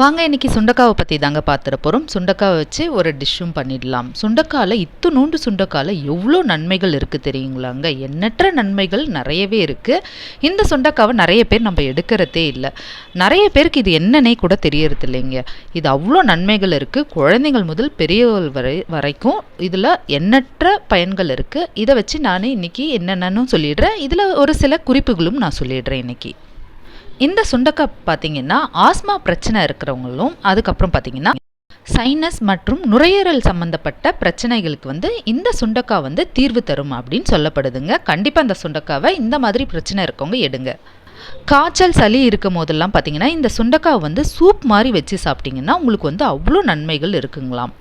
வாங்க இன்னைக்கு சுண்டக்காவை பற்றி தாங்க பார்த்துட போகிறோம் சுண்டக்காவை வச்சு ஒரு டிஷ்ஷும் பண்ணிடலாம். சுண்டக்காயில் இத்துணூண்டு சுண்டக்காயில் எவ்வளோ நன்மைகள் இருக்குது தெரியுங்களாங்க? எண்ணற்ற நன்மைகள் நிறையவே இருக்குது இந்த சுண்டக்காவை நிறைய பேர் நம்ம எடுக்கிறதே இல்லை. நிறைய பேருக்கு இது என்னன்னே கூட தெரியறது இல்லைங்க. இது அவ்வளோ நன்மைகள் இருக்குது குழந்தைகள் முதல் பெரியவர்கள் வரை வரைக்கும் இதில் எண்ணற்ற பயன்கள் இருக்குது இதை வச்சு நான் இன்னைக்கு என்னென்னு சொல்லிடுறேன். இதில் ஒரு சில குறிப்புகளும் நான் சொல்லிடுறேன் இன்னைக்கு. இந்த சுண்டக்காய் பார்த்தீங்கன்னா ஆஸ்மா பிரச்சனை இருக்கிறவங்களும் அதுக்கப்புறம் பார்த்தீங்கன்னா சைனஸ் மற்றும் நுரையீரல் சம்மந்தப்பட்ட பிரச்சனைகளுக்கு வந்து இந்த சுண்டக்காய் வந்து தீர்வு தரும் அப்படின்னு சொல்லப்படுதுங்க. கண்டிப்பாக இந்த சுண்டக்காவை இந்த மாதிரி பிரச்சனை இருக்கவங்க எடுங்க. காய்ச்சல் சளி இருக்கும் போதெல்லாம் பார்த்தீங்கன்னா இந்த சுண்டக்காய் வந்து சூப் மாதிரி வச்சு சாப்பிட்டீங்கன்னா உங்களுக்கு வந்து அவ்வளோ நன்மைகள் இருக்குங்களாம்.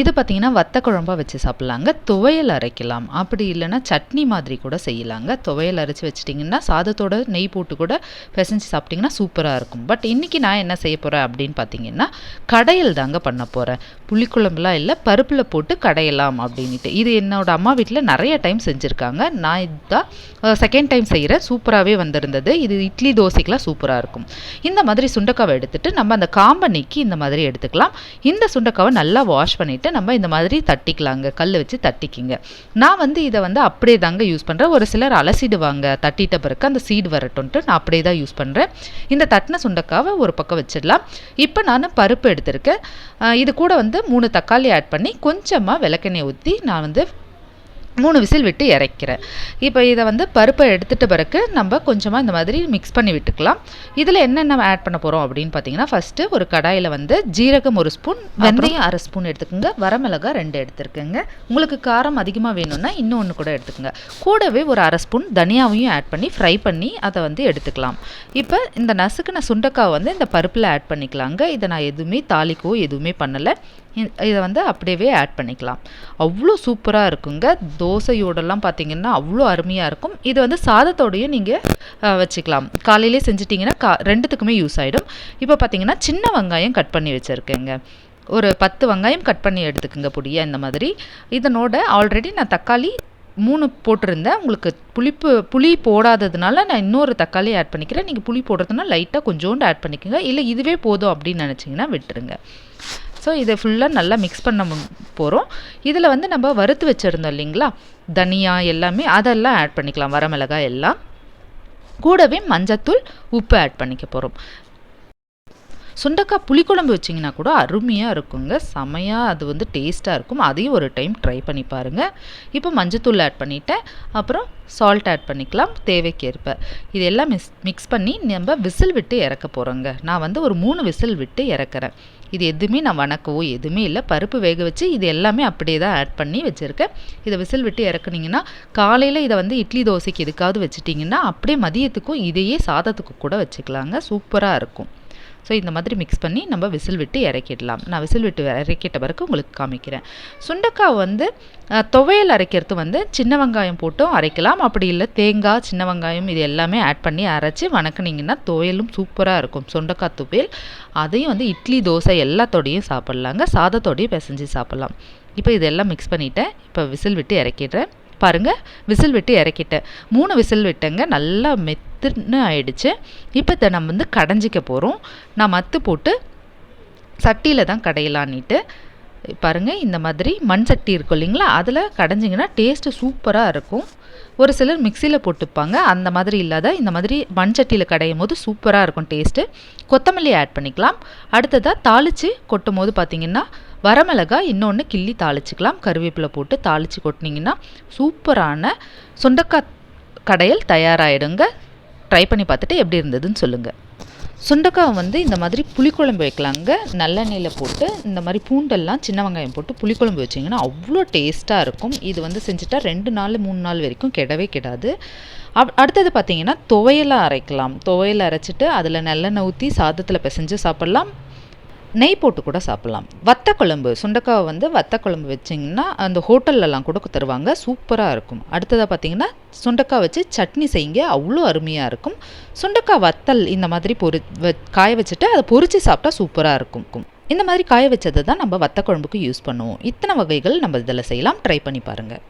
இது பார்த்தீங்கன்னா வத்த குழம்பாக வச்சு சாப்பிட்லாங்க. துவையல் அரைக்கலாம். அப்படி இல்லைன்னா சட்னி மாதிரி கூட செய்யலாங்க. துவையல் அரைச்சி வச்சிட்டிங்கன்னா சாதத்தோட நெய் போட்டு கூட பிசைஞ்சு சாப்பிட்டிங்கன்னா சூப்பராக இருக்கும். பட் இன்றைக்கி நான் என்ன செய்ய போகிறேன் அப்படின்னு பார்த்தீங்கன்னா கடையல் தாங்க பண்ண போகிறேன் புளிக்குழம்புலாம் இல்லை பருப்பில் போட்டு கடையலாம் அப்படின்ட்டு இது என்னோட அம்மா வீட்டில் நிறைய டைம் செஞ்சுருக்காங்க. நான் இதுதான் செகண்ட் டைம் செய்கிறேன் சூப்பராகவே வந்திருந்தது. இது இட்லி தோசைக்கெலாம் சூப்பராக இருக்கும். இந்த மாதிரி சுண்டக்காவை எடுத்துகிட்டு நம்ம அந்த காம்பை நீக்கி இந்த மாதிரி எடுத்துக்கலாம். இந்த சுண்டக்காவை நல்லா வாஷ் பண்ணிவிட்டு நம்ம இந்த மாதிரி தட்டிக்கலாங்க. கல் வச்சு தட்டிக்கிங்க. நான் வந்து இதை வந்து அப்படியே தாங்க யூஸ் பண்ணுறேன் ஒரு சிலர் அலசிடுவாங்க. தட்டிட்ட பிறகு அந்த சீடு வரட்டும்ட்டு நான் அப்படியே தான் யூஸ் பண்ணுறேன் இந்த தட்டின சுண்டக்காவை ஒரு பக்கம் வச்சிடலாம். இப்போ நான் பருப்பு எடுத்திருக்கேன். இது கூட வந்து மூணு தக்காளி ஆட் பண்ணி கொஞ்சமாக விளக்கெண்ணெய் ஊற்றி நான் வந்து மூணு விசில் விட்டு இறக்கிறேன் இப்போ இதை வந்து பருப்பை எடுத்துட்ட பிறகு நம்ம கொஞ்சமாக இந்த மாதிரி மிக்ஸ் பண்ணி விட்டுக்கலாம். இதில் என்னென்ன ஆட் பண்ண போகிறோம் அப்படின்னு பார்த்தீங்கன்னா ஃபஸ்ட்டு ஒரு கடாயில் வந்து ஜீரகம் ஒரு ஸ்பூன் வெந்தயம் அரை ஸ்பூன் எடுத்துக்கோங்க. வரமிளகா ரெண்டு எடுத்துருக்கேங்க. உங்களுக்கு காரம் அதிகமாக வேணும்னா இன்னும் ஒன்று கூட எடுத்துக்கோங்க. கூடவே ஒரு அரை ஸ்பூன் தனியாவையும் ஆட் பண்ணி ஃப்ரை பண்ணி அதை வந்து எடுத்துக்கலாம். இப்போ இந்த நசுக்குன சுண்டக்காய் வந்து இந்த பருப்பில் ஆட் பண்ணிக்கலாங்க. இதை நான் எதுவுமே தாளிக்கவோ எதுவுமே பண்ணலை. இதை வந்து அப்படியே ஆட் பண்ணிக்கலாம். அவ்வளோ சூப்பராக இருக்குங்க. தோசையோடலாம் பார்த்தீங்கன்னா அவ்வளோ அருமையாக இருக்கும். இது வந்து சாதத்தோடையும் நீங்கள் வச்சுக்கலாம். காலையிலே செஞ்சிட்டிங்கன்னா கா ரெண்டுத்துக்குமே யூஸ் ஆகிடும் இப்போ பார்த்தீங்கன்னா சின்ன வெங்காயம் கட் பண்ணி வச்சுருக்கேங்க. ஒரு பத்து வெங்காயம் கட் பண்ணி எடுத்துக்கோங்க பொடியா இந்த மாதிரி. இதனோட ஆல்ரெடி நான் தக்காளி மூணு போட்டிருந்தேன். உங்களுக்கு புளிப்பு புளி போடாததுனால நான் இன்னொரு தக்காளி ஆட் பண்ணிக்கிறேன். நீங்கள் புளி போடுறதுனா லைட்டாக கொஞ்சோண்டு ஆட் பண்ணிக்கோங்க. இல்லை இதுவே போதும் அப்படின்னு நினச்சிங்கன்னா விட்டுருங்க. ஸோ இதை ஃபுல்லாக நல்லா மிக்ஸ் பண்ண போகிறோம் இதில் வந்து நம்ம வறுத்து வச்சுருந்தோம் இல்லைங்களா? தனியா எல்லாமே அதெல்லாம் ஆட் பண்ணிக்கலாம். வரமிளகாய் எல்லாம். கூடவே மஞ்சத்தூள் உப்பு ஆட் பண்ணிக்க போகிறோம் சுண்டக்காய் புளிக்குழம்பு வச்சிங்கன்னா கூட அருமையாக இருக்குங்க. செமையாக அது வந்து டேஸ்ட்டாக இருக்கும். அதையும் ஒரு டைம் ட்ரை பண்ணி பாருங்கள் இப்போ மஞ்சத்தூள் ஆட் பண்ணிவிட்டேன் அப்புறம் சால்ட் ஆட் பண்ணிக்கலாம். தேவைக்கேற்ப. இது எல்லாம் மிக்ஸ் மிக்ஸ் பண்ணி நம்ம விசில் விட்டு இறக்க போகிறோங்க நான் வந்து ஒரு மூணு விசில் விட்டு இறக்குறேன். இது எதுவுமே நான் வணக்கவோ எதுவுமே இல்லை. பருப்பு வேக வச்சு இது எல்லாமே அப்படியே தான் ஆட் பண்ணி வச்சுருக்கேன். இதை விசில் விட்டு இறக்குனீங்கன்னா காலையில் இதை வந்து இட்லி தோசைக்கு எதுக்காவது வச்சுட்டிங்கன்னா அப்படியே மதியத்துக்கும் இதையே சாதத்துக்கு கூட வச்சுக்கலாங்க. சூப்பராக இருக்கும். ஸோ இந்த மாதிரி மிக்ஸ் பண்ணி நம்ம விசில் விட்டு இறக்கிடலாம். நான் விசில் விட்டு இறக்கிட்ட பிறகு உங்களுக்கு காமிக்கிறேன். சுண்டக்காய் வந்து துவையல் அரைக்கிறது வந்து சின்ன வெங்காயம் போட்டும் அரைக்கலாம். அப்படி இல்லை தேங்காய் சின்ன வெங்காயம் இது எல்லாமே ஆட் பண்ணி அரைச்சி வணக்குனீங்கன்னா துவையலும் சூப்பராக இருக்கும். சுண்டக்காய் துவையல் அதையும் வந்து இட்லி தோசை எல்லாத்தோடையும் சாப்பிட்லாங்க. சாதத்தோடையும் பிசைஞ்சு சாப்பிட்லாம். இப்போ இதெல்லாம் மிக்ஸ் பண்ணிட்டேன். இப்போ விசில் விட்டு இறக்கிடுறேன். பாருங்கள் விசில் விட்டு இறக்கிட்டேன். மூணு விசில் விட்டேங்க. நல்லா மெத் மத்துன்னு ஆயிடுச்சு. இப்போ இதை நம்ம வந்து கடைஞ்சிக்க போகிறோம் நான் மத்து போட்டு சட்டியில் தான் கடையலான்னுட்டு பாருங்கள் இந்த மாதிரி மண் சட்டி இருக்கும் இல்லைங்களா? அதில் கடைஞ்சிங்கன்னா டேஸ்ட்டு சூப்பராக இருக்கும். ஒரு சிலர் மிக்சியில் போட்டுப்பாங்க. அந்த மாதிரி இல்லாத இந்த மாதிரி மண் சட்டியில் கடையும் போது சூப்பராக இருக்கும் டேஸ்ட்டு கொத்தமல்லி ஆட் பண்ணிக்கலாம். அடுத்ததாக தாளித்து கொட்டும் போது பார்த்தீங்கன்னா வரமிளகாய் இன்னொன்று கிள்ளி தாளிச்சிக்கலாம். கருவேப்பிலை போட்டு தாளித்து கொட்டினீங்கன்னா சூப்பரான சுண்டக்காய் கடையல் தயாராகிடுங்க ட்ரை பண்ணி பார்த்துட்டு எப்படி இருந்ததுன்னு சொல்லுங்கள் சுண்டக்காய் வந்து இந்த மாதிரி புளிக்குழம்பு வைக்கலாங்க. நல்லெண்ணெயில் போட்டு இந்த மாதிரி பூண்டெல்லாம் சின்ன வெங்காயம் போட்டு புளிக்குழம்பு வச்சிங்கன்னா அவ்வளோ டேஸ்ட்டாக இருக்கும். இது வந்து செஞ்சுட்டா ரெண்டு நாள் மூணு நாள் வரைக்கும் கெடவே கெடாது. அப் அடுத்தது பார்த்தீங்கன்னா துவையலாக அரைக்கலாம். துவையல் அரைச்சிட்டு அதில் நல்லெண்ணெய் ஊற்றி சாதத்தில் பிசைஞ்சு சாப்பிட்லாம். நெய் போட்டு கூட சாப்பிட்லாம். வத்த குழம்பு சுண்டக்காய் வந்து வத்த குழம்பு வச்சிங்கன்னா அந்த ஹோட்டல்லலாம் கூட தருவாங்க. சூப்பராக இருக்கும். அடுத்ததாக பார்த்தீங்கன்னா சுண்டக்காய் வச்சு சட்னி செய்யுங்க. அவ்வளோ அருமையாக இருக்கும். சுண்டக்காய் வத்தல் இந்த மாதிரி பொரி வ காய வச்சுட்டு அதை பொரித்து சாப்பிட்டா சூப்பராக இருக்கும். இந்த மாதிரி காய வச்சதை தான் நம்ம வத்த குழம்புக்கு யூஸ் பண்ணுவோம். இத்தனை வகைகள் நம்ம இதில் செய்யலாம். ட்ரை பண்ணி பாருங்கள்